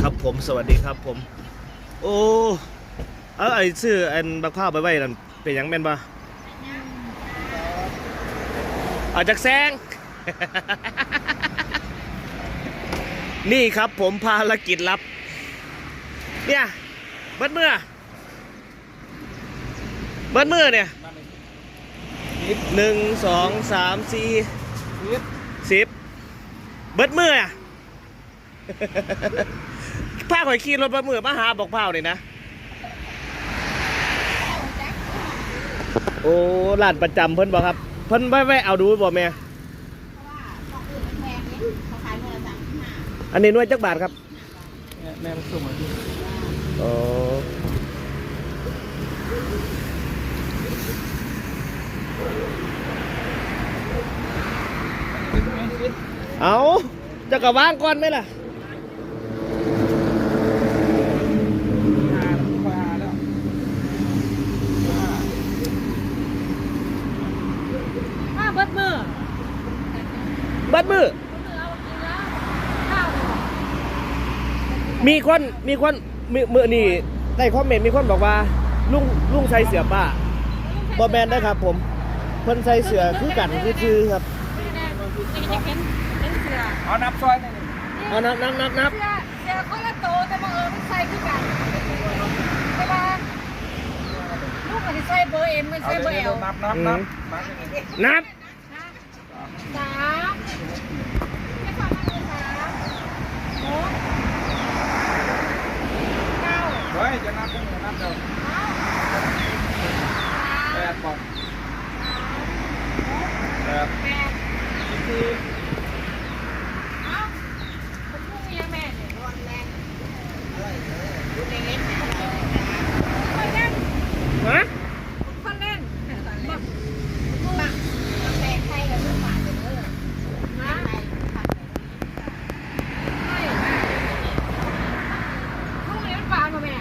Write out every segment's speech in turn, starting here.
ครับผมสวัสดีครับผม โอ้เอาไอ้ซื้ออันบักข้าวไปไว้นั่นเป็นหยังแม่นปะเอาจากแซง นี่ครับผมภารกิจลับ เนี่ยเบิดมือเบิดมือเนี่ยหนึ่งสองสามสี่สิบเบิดมืออะ ผ้าข่อยขี่รถมามือมาหาบอกเผาเนี่ยนะ โอ้ร้านประจำเพิ่นบอกครับ เพิ่นไม่ไม่เอาดูบ่แม่ อันนี้หน่วยจักบาทครับ แม่มันส่งมาที่อ๋อเอาจะกระว่างก่อนไหมล่ะ หาคอยหาแล้ว มาเบิดมือ เบัดมือเบิดมือเอากินแล้วข้าวเลยบอกมีคนมีคนมือมือนี่ในคอมเมนต์มีคนบอกว่า ลุงลุงใส่เสือป้าบอแมนได้ครับ ผมเพิ่นใส่เสือคือกันคือคือครับไม่ได้นี่จะเห็นเห็นเสือเอานับซอยหน่อยเอานับนับนับนับเสือเสือคนละโตแต่บังเอิญมันใส่คือกันเวลาลูกมันจะใส่เบอร์เอ็มมันเอาใส่เบอร์เดี๋เอยวลนับนับนับมานับ สามไม่ฟังมันเลยสามหกเก้าเฮ้ยจะนับก็หนูนับเดี๋ยวแปดบอกแปดแปดสี่ เอ้ามันพุ่งยังแม่เนี่ยร้อนแรงคนเล่น ฮะ คนเล่นบักบักแตกไทยกับลูกหมาเด้อฮะใช่ลูกเลี้ยงปลามาแม่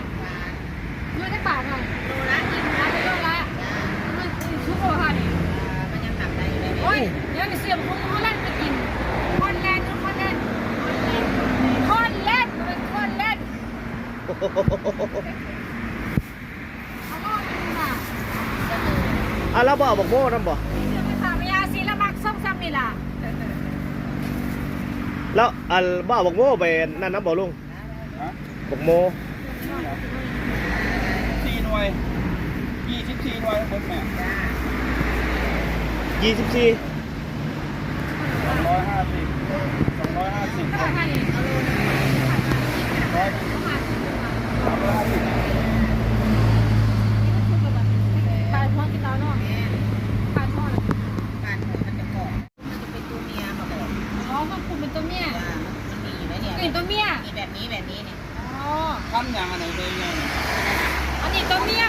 เมื่อได้ปลาหน่อยโลละกินนะโลละมันชุบโลค่ะนี่ มันยังทำได้อยู่เลย โอ้ยเดี๋ยวนี่เสียบคนคนเล่นไปกินคนเล่นคนเล่นคนเล่นเป็นคนเล่นเอาล่อไปดูค่ะแล้วบ่เอาบอกโม่นํบ่เดี๋ยวไปถามยาซีละมักส้มซ้ำนี่แล้วอะบ่เอาบอกโม่ไปนั่นนํบ่ลุงบอกโม่สี่หน่วยยี่สิบสี่หน่วยคนแม่ยี่สิบสี่สองร้อยห้าสิบสองร้อยห้าสิบ ก็ได้นี่เอาเลย ร้อย ประมาณ สามร้อยห้าสิบ ขายพร้อมกินแล้วเนาะขายทอด การหัวมันจะเกาะมันจะเป็นตัวเมียมาบอก อ๋อมันคุณเป็นตัวเมีย ว่ามันมีอยู่แล้วเนี่ย นี่ตัวเมีย มีแบบนี้แบบนี้เนี่ย อ๋อ ขั้ นอย่างอันไหนเลยไงอันนี้ตัวเมีย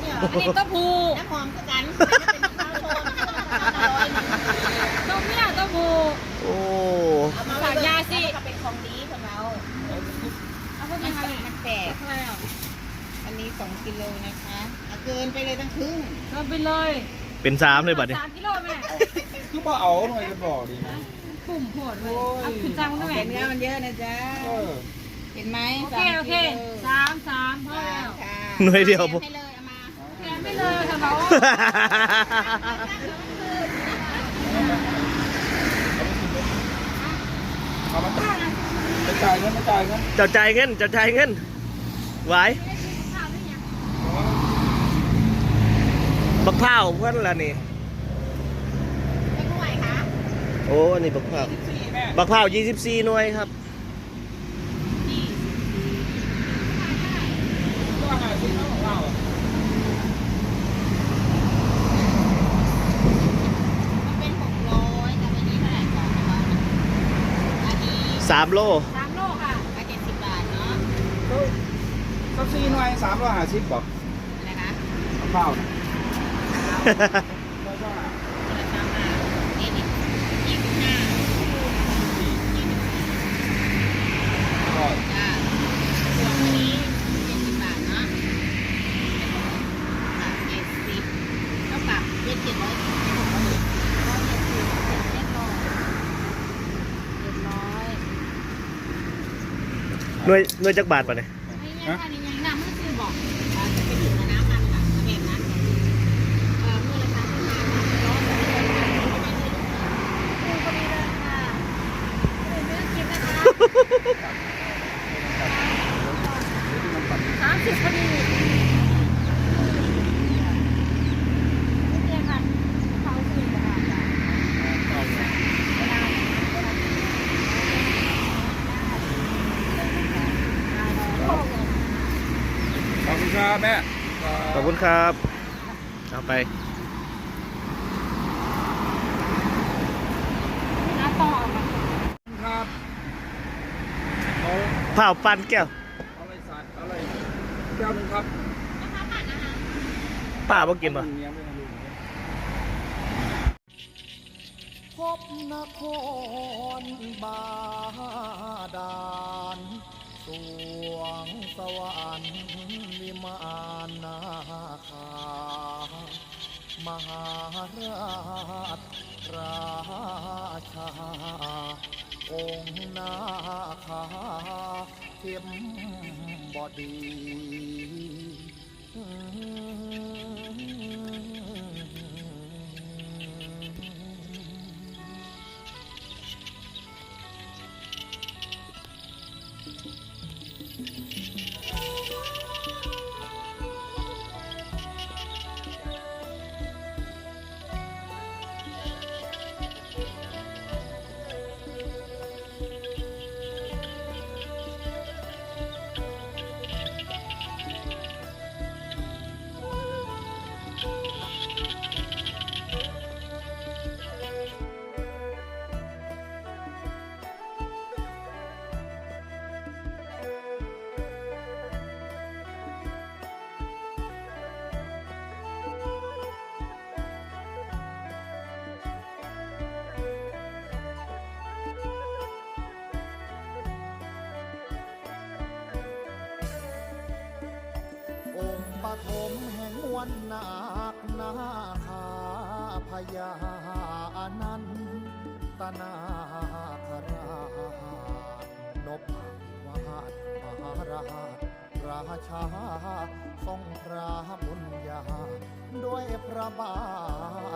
เนี่ยอันนี้ตัวผู้น้ำหอมคือกันเป็นข้าวโพดอร่อยตัวเมียตัวผู้โอ้เอามาก็เป็นของดีของเราเอาพวกมันี้นมาเลยมันแตกทำไมอะอันนี้สองกิโลนะคะเอาเกินไปเลยตั้งครึ่งเราไปเลยเป็นสามเลยบัดนี้สามกิโลแม่คือว่าเอาหน่อยจะบอกดีนะปุ่มโหดเลยเอาคือจังด้วยแต่แม่เนื้อมันเยอะนะจ๊ะ เออเห็นไหมโอเคโอเคสามสามพอแล้วค่ะหน่วยเดียวบ่ให้เลยเอามาแกไม่เลยค่ะเราเอามาไปจ่ายเงินไปจ่ายเงินเจ้าใจายเงินเจ้าใจายเงินไหวบักเผาวเพื่อนละนี่ เป็นผู้ใหม่คะโอ้อันนี่บักเผาวสี่แม่ บักเผาว24หน่วยครับ ก็หาซื้อน้ำของเราอะ มันเป็นหกร้อยแต่วันนี้เท่าไหร่ก่อนนะคะอั นนี้3โลสามโลค่ะมาเจ็ดสิบบาทเนาะก็สี่หน่วยสามร้อยห้าสิบบอกนะคะข้าวนะแล้วก็ คนละสามบาทนี่นี่ยี่สิบห้า สี่ ยี่สิบ ร้อย จ้าส่วนอันนี้เจ็ดสิบบาทเนาะค่ะเจ็ดสิบเท่ากับเจ็ดเจ็ดร้อยหกร้อยร้อยเจ็ดสิบเจ็ดร้อยเจ็ดร้อย อ หน่วยหน่วยจักบาทป่ะเนี่ยไม่ยังค่ะนี่ยังน้ำมันคือบอกอ่าจะไปถึงน้ำมันค่ะแบบนั้นเอ่อมูลค่าที่มาค่ะร้อยสองร้อยค่ะไม่ได้เลย คุณพอดีเลยค่ะเรื่องกินนะคะสามสิบพอดีโอเคค่ะเขาสี่ค่ะ ขอบ คุณครับแม่ ขอบคุณครับ เอาไปน้าต่อมาครับเอาเผาปันแก้วอะไรสัตว์อะไรแก้วหนึงครับป้าบ่กินป่ะเมียไม่ให้ลูกเนี่ยพบนครบาดาล สวงสวรรค์วิมานนาคามหาราชราชาองค์นาคาเข็มบดี มแห่งวันนาคนาคาพญาอนันตนาคราชนพวาดมหาราชราชาทรงพระบุญญา ด้วยพระบา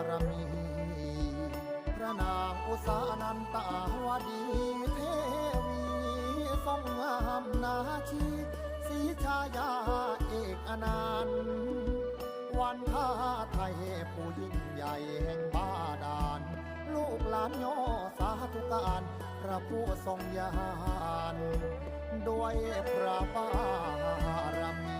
รมี พระนางอุสานันตาวดีเทวีทรงงามนาชี สีชายาเอกอนันต์วันท่าไทยผู้ยิ่งใหญ่แห่งบ้าดาลลูกหลานย่อสาธุการพระผู้ทรงยาน ด้วยพระบารมี